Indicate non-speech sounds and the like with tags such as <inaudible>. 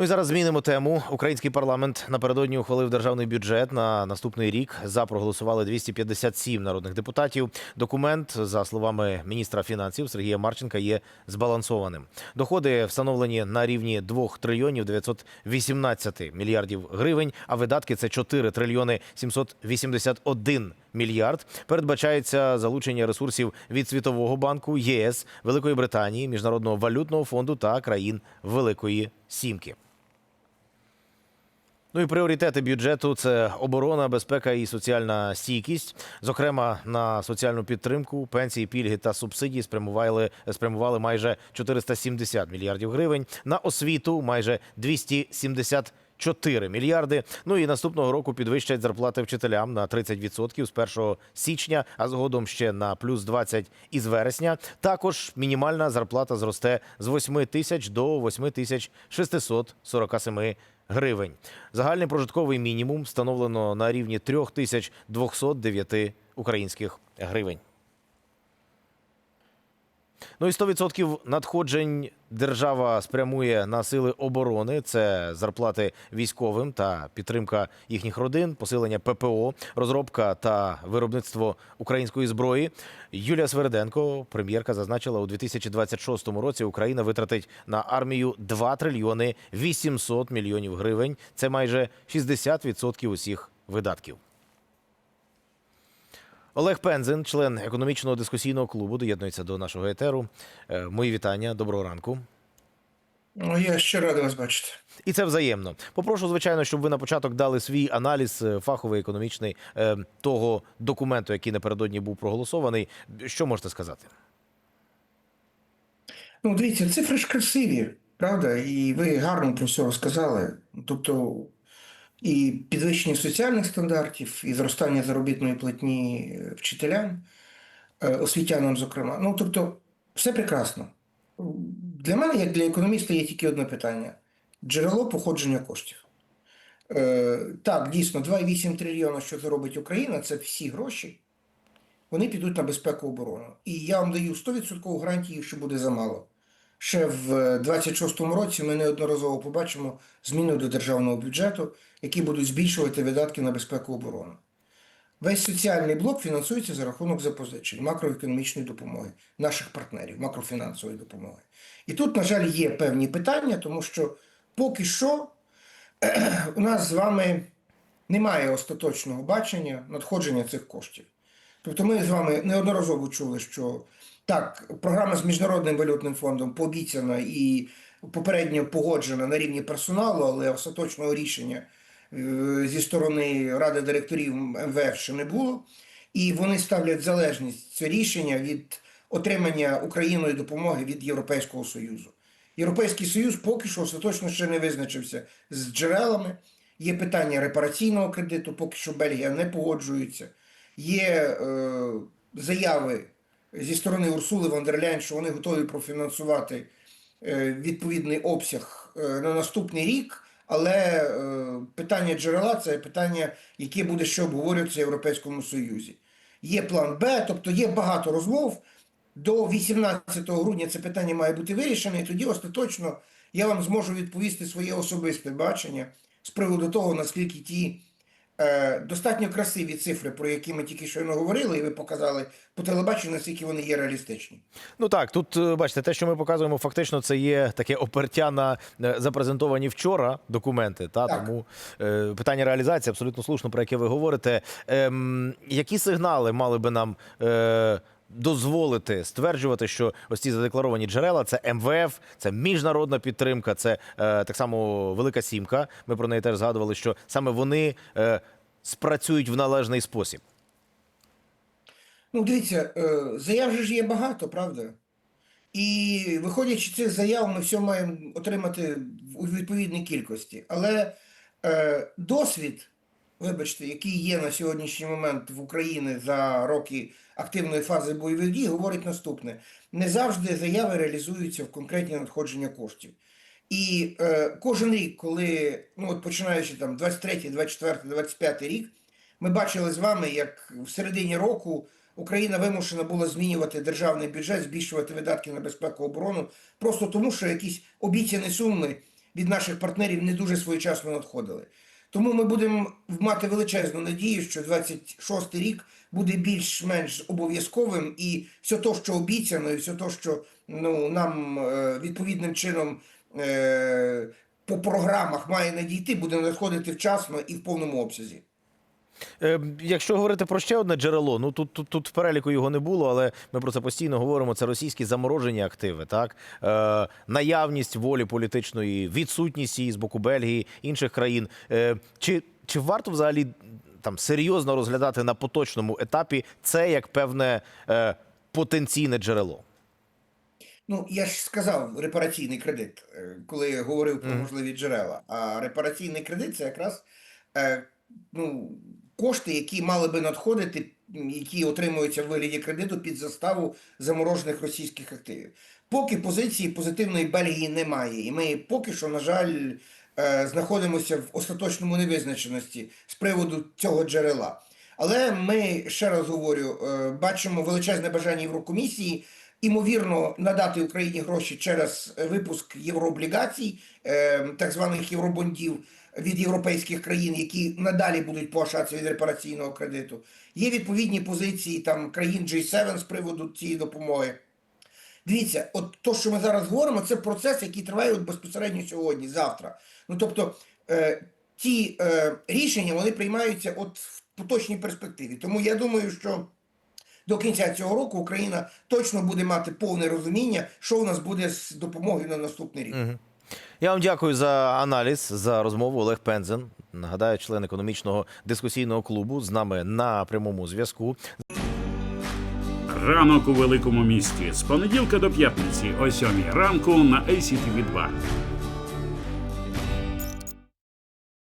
Ну і зараз змінимо тему. Український парламент напередодні ухвалив державний бюджет на наступний рік. За проголосували 257 народних депутатів. Документ, за словами міністра фінансів Сергія Марченка, є збалансованим. Доходи встановлені на рівні 2 трильйонів 918 мільярдів гривень, а видатки це 4 трильйони 781 мільярд. Передбачається залучення ресурсів від Світового банку, ЄС, Великої Британії, Міжнародного валютного фонду та країн Великої Сімки. Ну і пріоритети бюджету це оборона, безпека і соціальна стійкість. Зокрема, на соціальну підтримку, пенсії, пільги та субсидії спрямували, спрямували майже 470 мільярдів гривень. На освіту майже 274 мільярди. Ну і наступного року підвищать зарплати вчителям на 30% з 1 січня, а згодом ще на плюс 20 із вересня. Також мінімальна зарплата зросте з 8 тисяч до 8 тисяч 647 гривень. Загальний прожитковий мінімум встановлено на рівні 3209 українських гривень. Ну і 100% надходжень держава спрямує на сили оборони. Це зарплати військовим та підтримка їхніх родин, посилення ППО, розробка та виробництво української зброї. Юлія Сверденко, прем'єрка, зазначила, у 2026 році Україна витратить на армію 2 трильйони 800 мільйонів гривень. Це майже 60% усіх видатків. Олег Пензин, член економічного дискусійного клубу, доєднується до нашого етеру. Е, Мої вітання, доброго ранку. Ну, я ще радий вас бачити. І це взаємно. Попрошу, звичайно, щоб ви на початок дали свій аналіз е, фаховий, економічний е, того документу, який напередодні був проголосований. Що можете сказати? Ну, дивіться, цифри ж красиві, правда? І ви гарно про все розказали. Тобто і підвищення соціальних стандартів, і зростання заробітної платні е, вчителям, е, освітянам, зокрема. Ну, тобто, все прекрасно. Для мене, як для економіста, є тільки одне питання: джерело походження коштів. Е, так, дійсно, 2,8 трильйона, що заробить Україна, це всі гроші. Вони підуть на безпеку оборону. І я вам даю 100% гарантії, що буде замало. Ще в 26-му році ми неодноразово побачимо зміни до державного бюджету, які будуть збільшувати видатки на безпеку оборони. Весь соціальний блок фінансується за рахунок запозичень, макроекономічної допомоги, наших партнерів, макрофінансової допомоги. І тут, на жаль, є певні питання, тому що поки що <clears throat> у нас з вами немає остаточного бачення надходження цих коштів. Тобто ми з вами неодноразово чули, що так, програма з Міжнародним валютним фондом пообіцяна і попередньо погоджена на рівні персоналу, але остаточного рішення е, зі сторони Ради директорів МВФ ще не було. І вони ставлять залежність це рішення від отримання Україною допомоги від Європейського Союзу. Європейський Союз поки що остаточно ще не визначився з джерелами. Є питання репараційного кредиту, поки що Бельгія не погоджується. Є е, заяви зі сторони Урсули вон дер Ляйн, що вони готові профінансувати е, відповідний обсяг е, на наступний рік. Але е, питання джерела це питання, яке буде ще обговорюватися в Європейському Союзі. Є план Б, тобто є багато розмов. До 18 грудня це питання має бути вирішене, і тоді остаточно я вам зможу відповісти своє особисте бачення з приводу того, наскільки ті достатньо красиві цифри, про які ми тільки щойно говорили, і ви показали по телебаченню, наскільки вони є реалістичні. Ну так, тут е, бачите, те, що ми показуємо, фактично це є таке опертя на е, запрезентовані вчора документи. Та Так. тому е, питання реалізації абсолютно слушно, про яке ви говорите. Е, які сигнали мали би нам е, дозволити стверджувати, що ось ці задекларовані джерела це МВФ, це міжнародна підтримка, це е, так само Велика Сімка. Ми про неї теж згадували, що саме вони е, спрацюють в належний спосіб. Ну, дивіться, е, заяв же ж є багато, правда? І виходячи з цих заяв, ми все маємо отримати у відповідній кількості. Але е, досвід, вибачте, який є на сьогоднішній момент в Україні за роки активної фази бойових дій, говорить наступне: не завжди заяви реалізуються в конкретні надходження коштів. І е, кожен рік, коли, ну от починаючи там 23, 24, 25 рік, ми бачили з вами, як в середині року Україна вимушена була змінювати державний бюджет, збільшувати видатки на безпеку оборону, просто тому, що якісь обіцяні суми від наших партнерів не дуже своєчасно надходили. Тому ми будемо мати величезну надію, що 26 рік буде більш-менш обов'язковим, і все те, що обіцяно, і все те, що ну, нам е, відповідним чином е, по програмах має надійти, буде надходити вчасно і в повному обсязі. Е, Якщо говорити про ще одне джерело, ну тут, тут, тут в переліку його не було, але ми про це постійно говоримо. Це російські заморожені активи, так е, наявність волі політичної, відсутність її з боку Бельгії, інших країн. Е, чи, чи варто взагалі там серйозно розглядати на поточному етапі це як певне е, потенційне джерело? Ну, я ж сказав репараційний кредит, е, коли я говорив про можливі джерела. А репараційний кредит це якраз е, ну, кошти, які мали би надходити, які отримуються в вигляді кредиту під заставу заморожених російських активів. Поки позиції позитивної Бельгії немає, і ми поки що, на жаль, е, знаходимося в остаточному невизначеності з приводу цього джерела. Але ми ще раз говорю, е, бачимо величезне бажання Єврокомісії імовірно надати Україні гроші через випуск єврооблігацій, е, так званих євробондів від європейських країн, які надалі будуть погашатися від репараційного кредиту. Є відповідні позиції там країн G7 з приводу цієї допомоги. Дивіться, от то, що ми зараз говоримо, це процес, який триває от безпосередньо сьогодні, завтра. Ну тобто, е, ті е, рішення вони приймаються от в поточній перспективі. Тому я думаю, що до кінця цього року Україна точно буде мати повне розуміння, що у нас буде з допомогою на наступний рік. Я вам дякую за аналіз, за розмову. Олег Пензен. Нагадаю, член економічного дискусійного клубу з нами на прямому зв'язку. Ранок у великому місті з понеділка до п'ятниці о 7 ранку на ACTV 2